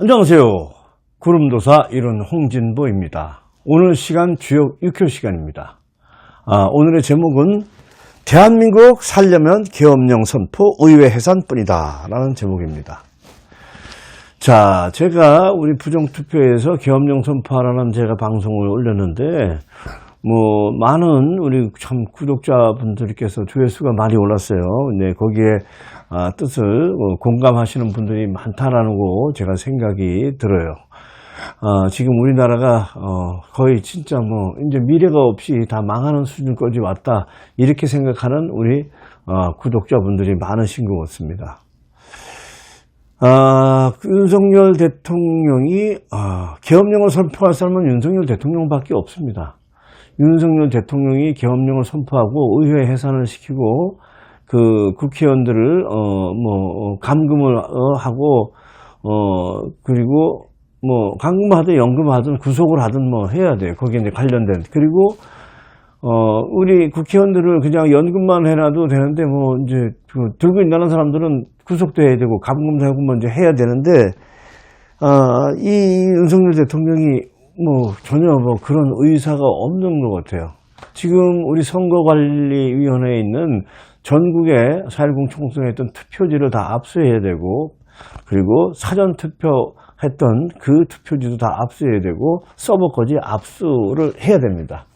안녕하세요. 구름도사 이론 홍진보입니다. 오늘 시간 주요 6회 시간입니다. 아, 오늘의 제목은 대한민국 살려면 계엄령 선포 의회 해산뿐이다 라는 제목입니다. 자, 제가 우리 부정투표에서 계엄령 선포하라는 제가 방송을 올렸는데 뭐 많은 우리 참 구독자분들께서 조회수가 많이 올랐어요. 네, 거기에 아, 뜻을 어, 공감하시는 분들이 많다라는 거 제가 생각이 들어요. 아, 지금 우리나라가 어, 거의 진짜 뭐 이제 미래가 없이 다 망하는 수준까지 왔다 이렇게 생각하는 우리 어, 구독자분들이 많으신 것 같습니다. 아, 그 윤석열 대통령이 아, 계엄령을 선포할 사람은 윤석열 대통령밖에 없습니다. 윤석열 대통령이 계엄령을 선포하고 의회 해산을 시키고 그 국회의원들을 어 뭐 감금을 어, 하고 어 그리고 뭐 감금하든 연금하든 구속을 하든 뭐 해야 돼요. 거기에 이제 관련된 그리고 어 우리 국회의원들을 그냥 연금만 해놔도 되는데 뭐 이제 그 들고 있는 사람들은 구속도 해야 되고 감금도 하고 뭐 이제 해야 되는데 아이 윤석열 대통령이 뭐 전혀 뭐 그런 의사가 없는 것 같아요. 지금 우리 선거관리위원회에 있는 전국의 4.10 총선에 했던 투표지를 다 압수해야 되고 그리고 사전 투표 했던 그 투표지도 다 압수해야 되고 서버까지 압수를 해야 됩니다.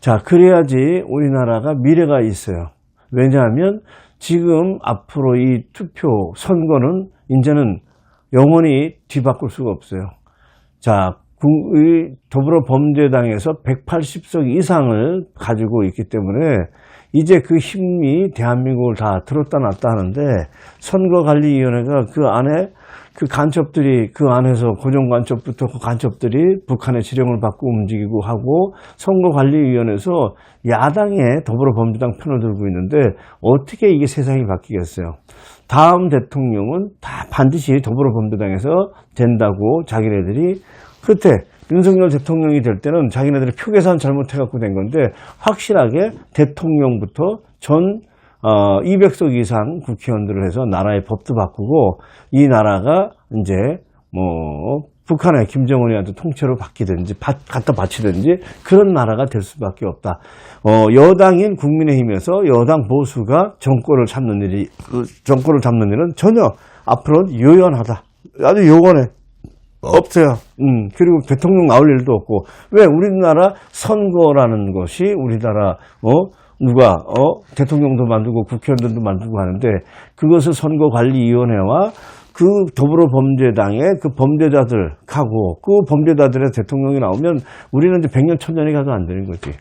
자, 그래야지 우리나라가 미래가 있어요. 왜냐하면 지금 앞으로 이 투표 선거는 이제는 영원히 뒤바꿀 수가 없어요. 자, 국- 이 더불어 범죄당에서 180석 이상을 가지고 있기 때문에 이제 그 힘이 대한민국을 다 들었다 놨다 하는데 선거관리위원회가 그 안에 그 간첩들이 그 안에서 고정간첩부터 그 간첩들이 북한의 지령을 받고 움직이고 하고 선거관리위원회에서 야당의 더불어범죄당 편을 들고 있는데 어떻게 이게 세상이 바뀌겠어요. 다음 대통령은 다 반드시 더불어범죄당에서 된다고 자기네들이 그때 윤석열 대통령이 될 때는 자기네들이 표 계산 잘못해갖고 된 건데 확실하게 대통령부터 전 어, 200석 이상 국회의원들을 해서 나라의 법도 바꾸고 이 나라가 이제 뭐 북한의 김정은이한테 통째로 바뀌든지 받- 갖다 바치든지 그런 나라가 될 수밖에 없다. 어, 여당인 국민의힘에서 여당 보수가 정권을 잡는 일이 그 정권을 잡는 일은 전혀 앞으로는 요연하다. 아주 요원해. 없어요. 음, 그리고 대통령 나올 일도 없고. 왜 우리나라 선거라는 것이 우리나라, 어, 누가, 어, 대통령도 만들고 국회의원들도 만들고 하는데 그것을 선거관리위원회와 그 더불어범죄당의 그 범죄자들하고 그 범죄자들의 대통령이 나오면 우리는 이제 백년 천년이 가도 안 되는 거지.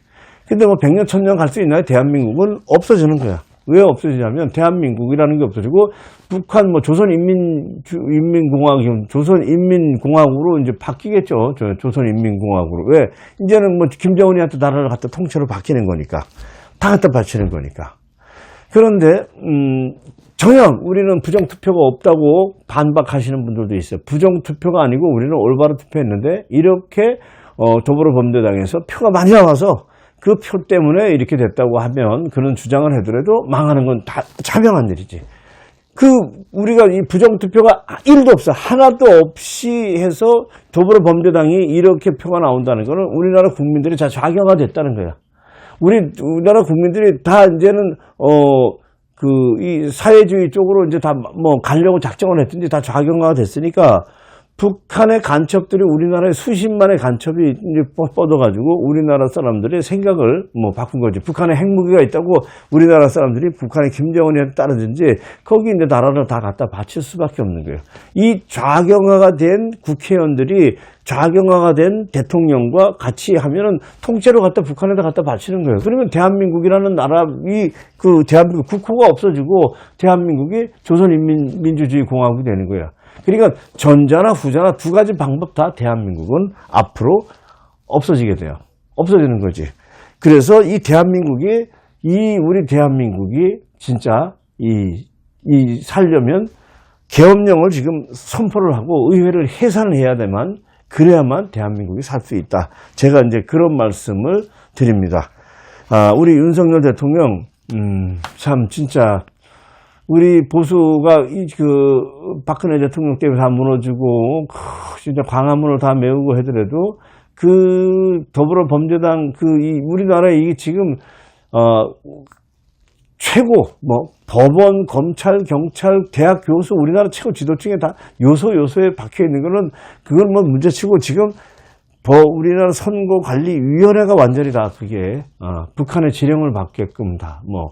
근데 뭐 백년 천년 갈 수 있나요? 대한민국은 없어지는 거야. 왜 없어지냐면 대한민국이라는 게 없어지고 북한 뭐 조선인민인민공화국 조선인민공화국으로 이제 바뀌겠죠. 저 조선인민공화국으로 왜 이제는 뭐 김정은이한테 나라를 갖다 통째로 바뀌는 거니까 다 갖다 바치는 거니까. 그런데 음 전혀 우리는 부정 투표가 없다고 반박하시는 분들도 있어요. 부정 투표가 아니고 우리는 올바로 투표했는데 이렇게 어, 더불어범죄당에서 표가 많이 나와서 그 표 때문에 이렇게 됐다고 하면 그런 주장을 하더라도 망하는 건 다 자명한 일이지. 그 우리가 이 부정투표가 1도 없어 하나도 없이 해서 더불어범죄당이 이렇게 표가 나온다는 거는 우리나라 국민들이 다 좌경화 됐다는 거야. 우리 우리나라 국민들이 다 이제는 어 그 이 사회주의 쪽으로 이제 다 뭐 가려고 작정을 했든지 다 좌경화가 됐으니까 북한의 간첩들이 우리나라에 수십만의 간첩이 뻗어가지고 우리나라 사람들의 생각을 뭐 바꾼 거지. 북한에 핵무기가 있다고 우리나라 사람들이 북한의 김정은이한테 따르든지 거기 이제 나라를 다 갖다 바칠 수밖에 없는 거예요. 이 좌경화가 된 국회의원들이 좌경화가 된 대통령과 같이 하면은 통째로 갖다 북한에다 갖다 바치는 거예요. 그러면 대한민국이라는 나라, 이, 그 대한민국 국호가 없어지고 대한민국이 조선인민민주주의 공화국이 되는 거야. 그러니까 전자나 후자나 두 가지 방법 다 대한민국은 앞으로 없어지게 돼요. 없어지는 거지. 그래서 이 대한민국이, 이 우리 대한민국이 진짜 이, 이 살려면 계엄령을 지금 선포를 하고 의회를 해산을 해야 되만 그래야만 대한민국이 살 수 있다. 제가 이제 그런 말씀을 드립니다. 아, 우리 윤석열 대통령, 음, 참, 진짜, 우리 보수가 이그 박근혜 대통령 때문에 다 무너지고 크, 진짜 광화문을 다 메우고 하더라도 그 더불어 범죄당 그 이 우리나라에 이게 지금 어 최고 뭐 법원, 검찰, 경찰, 대학 교수 우리나라 최고 지도층에 다 요소 요소에 박혀 있는 거는 그건 뭐 문제치고 지금 뭐 우리나라 선거관리위원회가 완전히 다 그게 어, 북한의 지령을 받게끔 다 뭐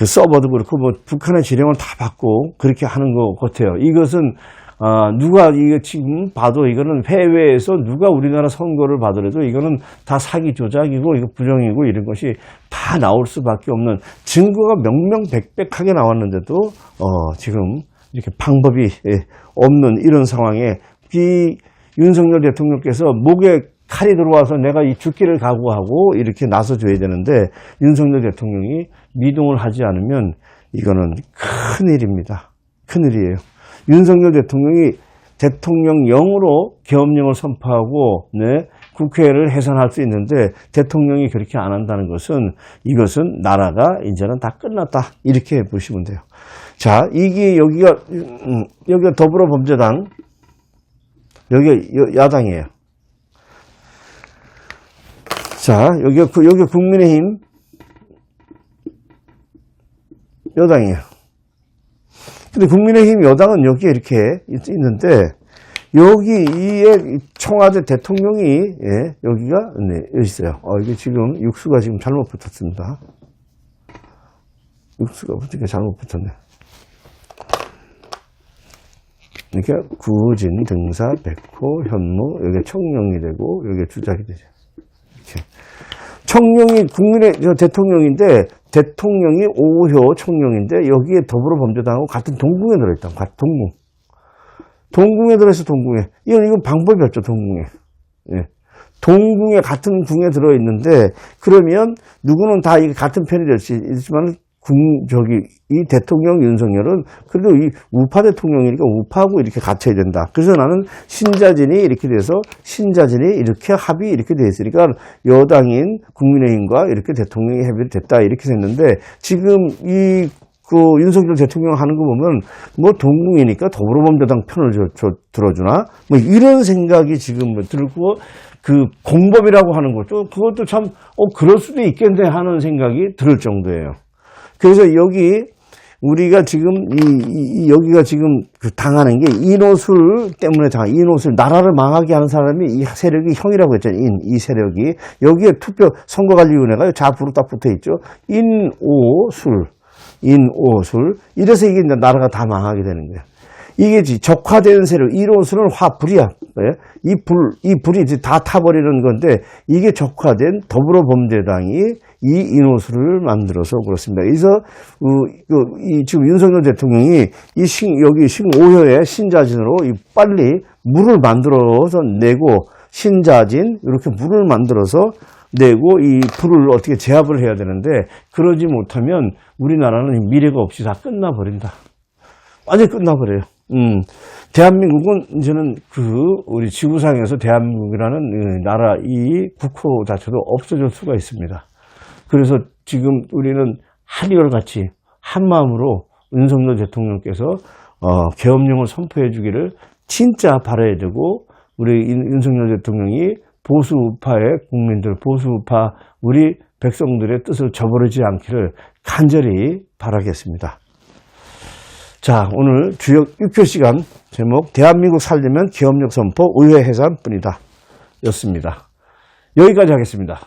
그 서버도 그렇고 뭐 북한의 지령을 다 받고 그렇게 하는 것 같아요. 이것은 어, 누가 이거 지금 봐도 이거는 해외에서 누가 우리나라 선거를 받으래도 이거는 다 사기 조작이고 이거 부정이고 이런 것이 다 나올 수밖에 없는 증거가 명명백백하게 나왔는데도 어, 지금 이렇게 방법이 예, 없는 이런 상황에 이 윤석열 대통령께서 목에 칼이 들어와서 내가 이 죽기를 각오하고 이렇게 나서줘야 되는데 윤석열 대통령이 미동을 하지 않으면 이거는 큰일입니다. 큰일이에요. 윤석열 대통령이 대통령령으로 계엄령을 선포하고 네, 국회를 해산할 수 있는데 대통령이 그렇게 안 한다는 것은 이것은 나라가 이제는 다 끝났다 이렇게 보시면 돼요. 자 이게 여기가 음, 여기가 더불어범죄당 여기가 여- 야당이에요. 자 여기가 그- 여기가 국민의힘 여당이에요. 근데 국민의힘 여당은 여기에 이렇게 있- 있는데 여기에 청와대 대통령이 예, 여기가 네, 여기 있어요. 어, 이게 지금 육수가 지금 잘못 붙었습니다. 육수가 붙으니까 잘못 붙었네. 이렇게 구진, 등사, 백호, 현무, 여기 청룡이 되고 여기 주작이 되죠. 이렇게. 청룡이 국민의 저 대통령인데 대통령이 오효 청룡인데 여기에 더불어 범죄당하고 같은 동궁에 들어있다. 동궁. 동궁에 들어있어 동궁에. 이건 이건 방법이 없죠 동궁에. 예. 동궁에 같은 궁에 들어있는데 그러면 누구는 다 같은 편이 될수 있지만 궁 저기 이 대통령 윤석열은 그래도 이 우파 대통령이니까 우파하고 이렇게 갇혀야 된다. 그래서 나는 신자진이 이렇게 돼서 신자진이 이렇게 합의 이렇게 돼 있으니까 여당인 국민의힘과 이렇게 대통령이 합의를 됐다 이렇게 됐는데 지금 이 그 윤석열 대통령 하는 거 보면 뭐 동궁이니까 더불어범죄당 편을 저, 저 들어주나 뭐 이런 생각이 지금 뭐 들고 그 공법이라고 하는 것도 그것도 참 어 그럴 수도 있겠네 하는 생각이 들 정도예요. 그래서 여기 우리가 지금 이, 이- 이 여기가 지금 그 당하는 게 인호술 때문에 당 인호술 나라를 망하게 하는 사람이 이 세력이 형이라고 했잖아요. 인, 이 세력이 여기에 투표 선거관리위원회가 좌부로 딱 붙어 있죠. 인오술, 인오술 이래서 이게 나라가 다 망하게 되는 거예요. 이게 지- 적화된 세력, 이로술은 화불이야. 예? 이 불, 이 불이 다 타버리는 건데, 이게 적화된 더불어범죄당이 이 인호술을 만들어서 그렇습니다. 그래서, 어, 그, 이 지금 윤석열 대통령이 이 신, 여기 신오효의 신자진으로 이 빨리 물을 만들어서 내고, 신자진, 이렇게 물을 만들어서 내고 이 불을 어떻게 제압을 해야 되는데, 그러지 못하면 우리나라는 미래가 없이 다 끝나버린다. 완전히 끝나버려요. 음, 대한민국은 이제는 그 우리 지구상에서 대한민국이라는 이 나라 이 국호 자체도 없어질 수가 있습니다. 그래서 지금 우리는 한결같이 한 마음으로 윤석열 대통령께서 어, 계엄령을 선포해 주기를 진짜 바라야 되고 우리 윤- 윤석열 대통령이 보수우파의 국민들, 보수우파 우리 백성들의 뜻을 저버리지 않기를 간절히 바라겠습니다. 자, 오늘 주역 6회 시간 제목 대한민국 살려면 기업력 선포 의회 해산뿐이다 였습니다. 여기까지 하겠습니다.